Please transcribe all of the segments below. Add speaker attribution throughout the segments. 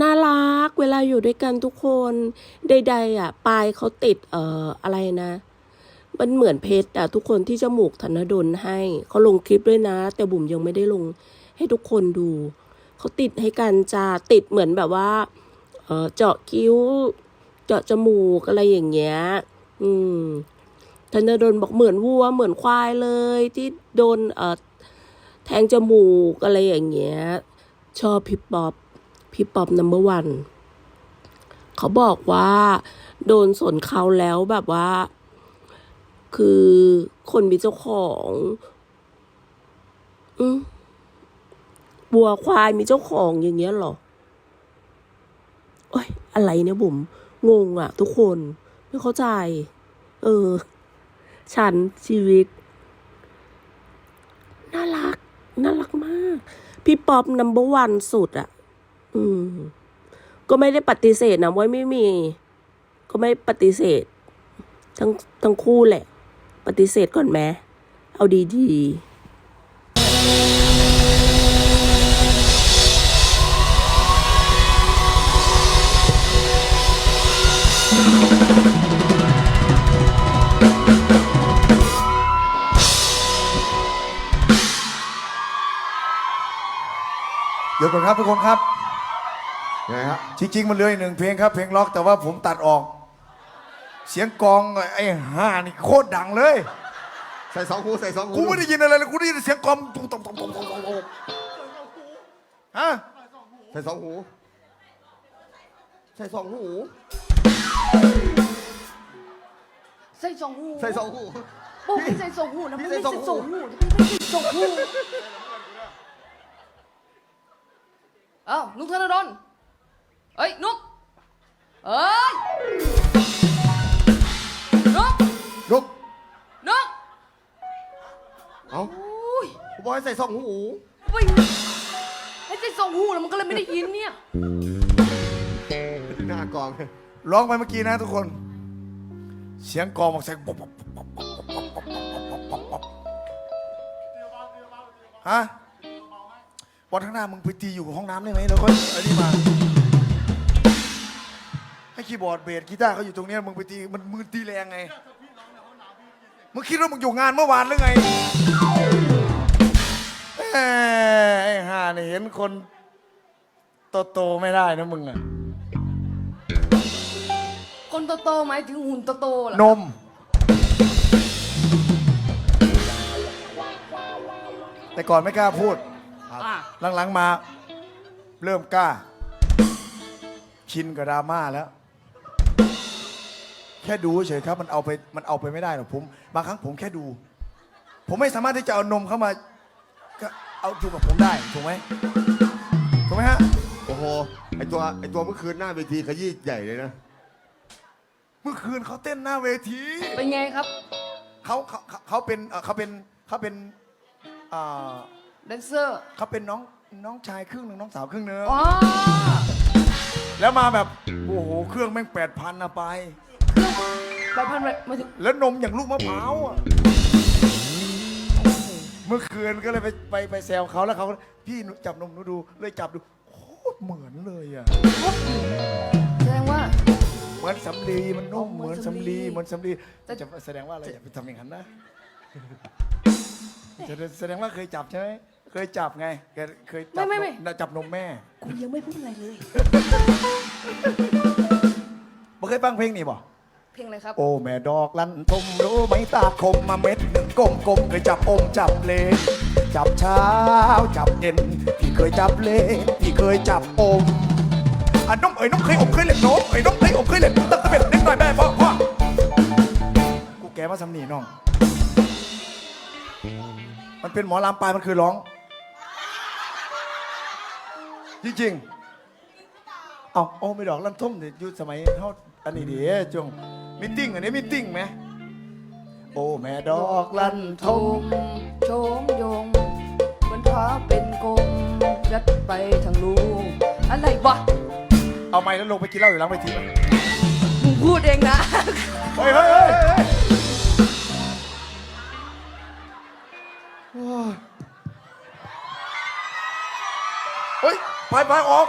Speaker 1: น่ารักเวลาอยู่ด้วยกันทุกคนใดๆอะปลายเขาติดเอ่ออะไรนะมันเหมือนเพชรอะทุกคนที่จมูกธนดลให้เขาลงคลิปด้วยนะ แต่บุ๋มยังไม่ได้ลงให้ทุกคนดูเขาติดให้กันจะติดเหมือนแบบว่าเออเจาะคิ้ว เจาะจมูกอะไรอย่างเงี้ย อืมธนดลบอกเหมือนวัวเหมือนควายเลย ที่โดนเออแทงจมูกอะไรอย่างเงี้ย ชอบพี่ป๊อป พี่ป๊อปนัมเบอร์วันเขาบอกว่า โดนสนเขาแล้วแบบว่า คือคนมีเจ้าของอืบัวควายมีเจ้าของอย่างเงี้ยหรอโอ้ยอะไรเนี่ยบุ๋มงงอะทุกคนไม่เข้าใจ เออ ฉันชีวิต น่ารัก น่ารักมาก พี่ป๊อปนัมเบอร์วันสุดอะ อืม ก็ไม่ได้ปฏิเสธนะว่าไม่มี ก็ไม่ปฏิเสธ ทั้งทั้งคู่แหละ ปฏิเสธก่อนไหมเอาดีๆ
Speaker 2: เดี๋ยวก่อนครับทุกคนครับ
Speaker 3: ไงฮะ
Speaker 2: จริงๆ มันเหลืออีกหนึ่งเพลงครับ เพลงล็อกแต่ว่าผมตัดออก เสียงกลองไอ้ห่านี่โคตรดังเลย
Speaker 3: ใส่สองหูใส่สองหู
Speaker 2: กูไม่ได้ยินอะไรเลยกูได้ยินเสียงกลองตุ้มตุ้มตุ้มตุ้มตุ้มตุ้มฮะ
Speaker 3: ใส่สองหู ใส่สองหู
Speaker 4: ใส่สองหู
Speaker 3: ใส่สองหู
Speaker 4: โอ้ยใส่สองหูนะ
Speaker 3: พี่
Speaker 4: ไม่
Speaker 3: ใส่
Speaker 4: ใส่
Speaker 3: ส
Speaker 4: ส
Speaker 3: อ
Speaker 4: องง
Speaker 3: หู
Speaker 4: หูไม่ใส่สองหูเอ้านุกธนดล เอ้ยนุกเอ้ยนุก
Speaker 3: ลุก
Speaker 4: นุก
Speaker 3: เอา
Speaker 4: อุ้ย
Speaker 3: กูบอกให้ใส่สองหู
Speaker 4: อุ้ยให้ใส่สองหูแล้วมันก็เลยไม่ได้ยินเนี่ย
Speaker 3: หน้ากอง
Speaker 2: ร้องไปเมื่อกี้นะทุกคน เสียงกลองบอกเสียงป๊บป๊บป๊บป๊บป๊บป๊บป๊บป๊บป๊บฮะวันข้างหน้ามึงไปตีอยู่ห้องน้ำได้ไหมแล้วก็ไอ้นี่มาให้คี ย์บอร์ดเบสกีตาร์เขาอยู่ตรงเนี้ยมึงไปตีมันมือตีแรงไงมึงคิดว่ามึงอยู่งานเมื่อวานหรือไงแหมไอ้ห่าเนี่ยเห็นคนโตๆไม่ได้นะมึงอะ
Speaker 4: คนโตๆหมายถึงหุ่นโตๆเหรอน
Speaker 2: ม แต่ก่อนไม่กล้าพูด
Speaker 4: อะ
Speaker 2: หลังๆมา เริ่มกล้า ชินกับดราม่าแล้ว แค่ดูเฉยๆครับมันเอาไปมันเอาไปไม่ได้หรอกผมบางครั้งผมแค่ดู ผมไม่สามารถที่จะเอานมเข้ามาก็เอาดูกับผมได้ถูกไหมถูกไหมฮะ
Speaker 3: โอ้โห ไอตัวไอตัวเมื่อคืนหน้าเวทีขยี้ใหญ่เลยนะ
Speaker 2: เมื่อคืนเขาเต้นหน้าเวที
Speaker 4: เป็นไงครับ
Speaker 2: เขาเขาเขาเขาเป็นเอ่อเขาเป็นเขาเป็นอ่า
Speaker 4: แดนเซอร์
Speaker 2: เขาเป็นน้องน้องชายครึ่งหนึ่งน้องสาวครึ่งหนึ่ง
Speaker 4: อ๋อ
Speaker 2: แล้วมาแบบโอ้โหเครื่องแม่งแปดพันนะไป
Speaker 4: ไปพันไปมาถึง
Speaker 2: แล้วนมอย่างลูกมะพร้าวอะเมื่อคืนก็เลยไปไปไปแซวเขาแล้วเขาพี่หนูจับนมหนูดูเลยจับดูโคตรเหมือนเลยอะ
Speaker 4: แสดงว่า
Speaker 2: เหมือนสำลีมันนุ่มเห
Speaker 4: มื
Speaker 2: อ
Speaker 4: น
Speaker 2: สำ
Speaker 4: ลี
Speaker 2: เหมือนสำลี
Speaker 4: แต่
Speaker 2: จะแสดงว่าอะไรอย่าไปทำอย่างนั้นนะจะแสดงว่าเคยจับใช่ไหมเคยจับไงเคยเคยจับ
Speaker 4: ไม่ไม่
Speaker 2: นมจับนมแม่
Speaker 4: กูยังไม่พูดอะไรเลย
Speaker 2: บ่เคยฟังเพลงนี้บ่
Speaker 4: เพลงอะไรครับ
Speaker 2: โอ้แม่ดอกลันทมรู้ไหมตาคมมาเม็ดหนึ่งกลมกลมเคยจับอมจับเลนจับเช้าจับเย็นพี่เคยจับเลนพี่เคยจับอมอะน้องเอ๋ยน้องเคยอมเคยเล่นน้องเอ๋ยน้องเคยอมเคยเล่นตั้งแต่เป็นเด็กหน่อยแม่พ่อพ่อกูแกมาสำนีน้อง มันเป็นหมอลำปลายมันคือร้อง จริงๆเอาเอาไม่ดอกลันทุ่มเดี๋ยวยู่สมัยเขาอันนี้เดียวจง มิทติ้งอันนี้มิทติ้งไหมโอ้แม่ดอกลั่น
Speaker 4: ช
Speaker 2: ทุ่ม
Speaker 4: มโชมยงเหมือนท้าเป็นกลมยัดไปทางลูกอะไรวะ
Speaker 2: เอาไม้แล้วลงไปกินเหล้าอยู่หลังไปทีไหม
Speaker 4: มึงพูดเองนะ
Speaker 2: เฮ้ยเฮ้ยเฮ้ยเฮ้ยโอ้ยเฮ้ยไปไปออก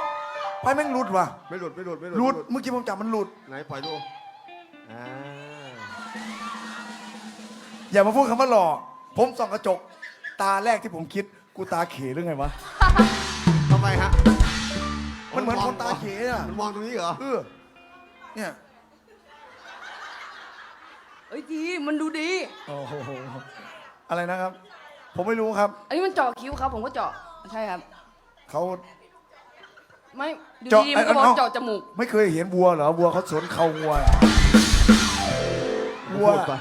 Speaker 2: ไปแม่งหลุดว่ะ
Speaker 3: ไม่หลุดไม่หลุดไม่
Speaker 2: ห
Speaker 3: ห
Speaker 2: ลุ
Speaker 3: ลุ
Speaker 2: ดเมื่อกี้ผมจับมันหลุด
Speaker 3: ไหนปล่อยดู อ่า
Speaker 2: อย่ามาพูดคำว่าหล่อ ผมส่องกระจก ตาแรกที่ผมคิด กูตาเขหรือไงวะ
Speaker 3: ทำไมฮะ
Speaker 2: มันเหมือนคนตาเขอะ
Speaker 3: มันมองตรงนี้เหรอ
Speaker 2: เออเนี่ย
Speaker 4: เอ้ยดีมันดูดี
Speaker 2: โอ้โหอะไรนะครับ ผมไม่รู้ครับ
Speaker 4: อันนี้มันเจาะคิ้วครับผมก็เจาะใช่ครับ
Speaker 2: เขา
Speaker 4: ไม่ดู
Speaker 2: เจาะ
Speaker 4: ดีมันก็
Speaker 2: เอ้ย
Speaker 4: บอก
Speaker 2: เอ้า
Speaker 4: เจาะจมูก
Speaker 2: ไม่เคยเห็นวัวเหรอวัวเขาสวนเขาวัว วัว
Speaker 3: พูดไป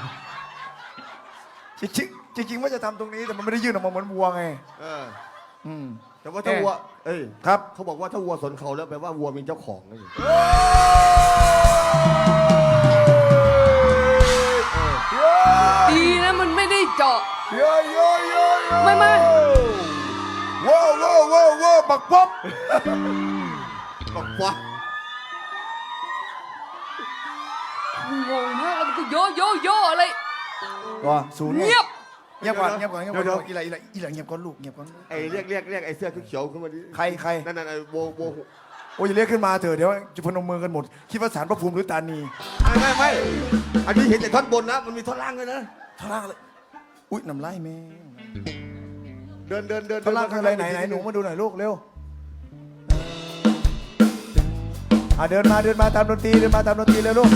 Speaker 2: จริงๆจริงๆว่าจะทำตรงนี้แต่มันไม่ได้ยื่นออกมาเหมือนวัวไง
Speaker 3: เออ
Speaker 2: อืม
Speaker 3: แต่ว่าถ้าวัว เอ้ย
Speaker 2: ครับ
Speaker 3: เขาบอกว่าถ้าวัวสนเขาแล้วแปลว่าวัวมีเจ้าของนะสิ
Speaker 4: ดีนะมันไม่ได้เจาะ
Speaker 2: โยโยโยโย
Speaker 4: ไม่ไม่
Speaker 2: ว้าวว้าวว้าวว้าวบักป๊อบ
Speaker 3: บอกว่า
Speaker 4: งง โยโยโยอะไร
Speaker 2: ว้าศูนย์ไง
Speaker 4: เงียบ
Speaker 2: เงียบก่อนเงียบก่อนเงียบก่อนอีหล่าอีหล่าอีหล่าเงียบก่อนลูกเงียบก่อน
Speaker 3: ไอ้เรียกเรียกเรียกไอ้เสื้อเขียวๆขึ้นมาดิ
Speaker 2: ใครใคร
Speaker 3: นั่นน่ะไอ้โวโว
Speaker 2: โอ้ยอย่าเรียกขึ้นมาเถอะเดี๋ยวจะพนมมือกันหมด คิดว่าสารพระภูมิหรือตานี
Speaker 3: ไม่ไม่ไม่อันนี้เห็นแต่ท่อนบนนะ มันมีท่อนล่างด้วยนะ
Speaker 2: ท่าล่างเลยอุ้ยน้ำลายแม่ง
Speaker 3: เดินเดินเดิน
Speaker 2: ท่าล่างคืออะไรไหนไหนหนูมาดูหน่อยลูกเร็วอะเดินมาเดินมาตามดนตรีเดินมาตามดนตรีเร็วลูก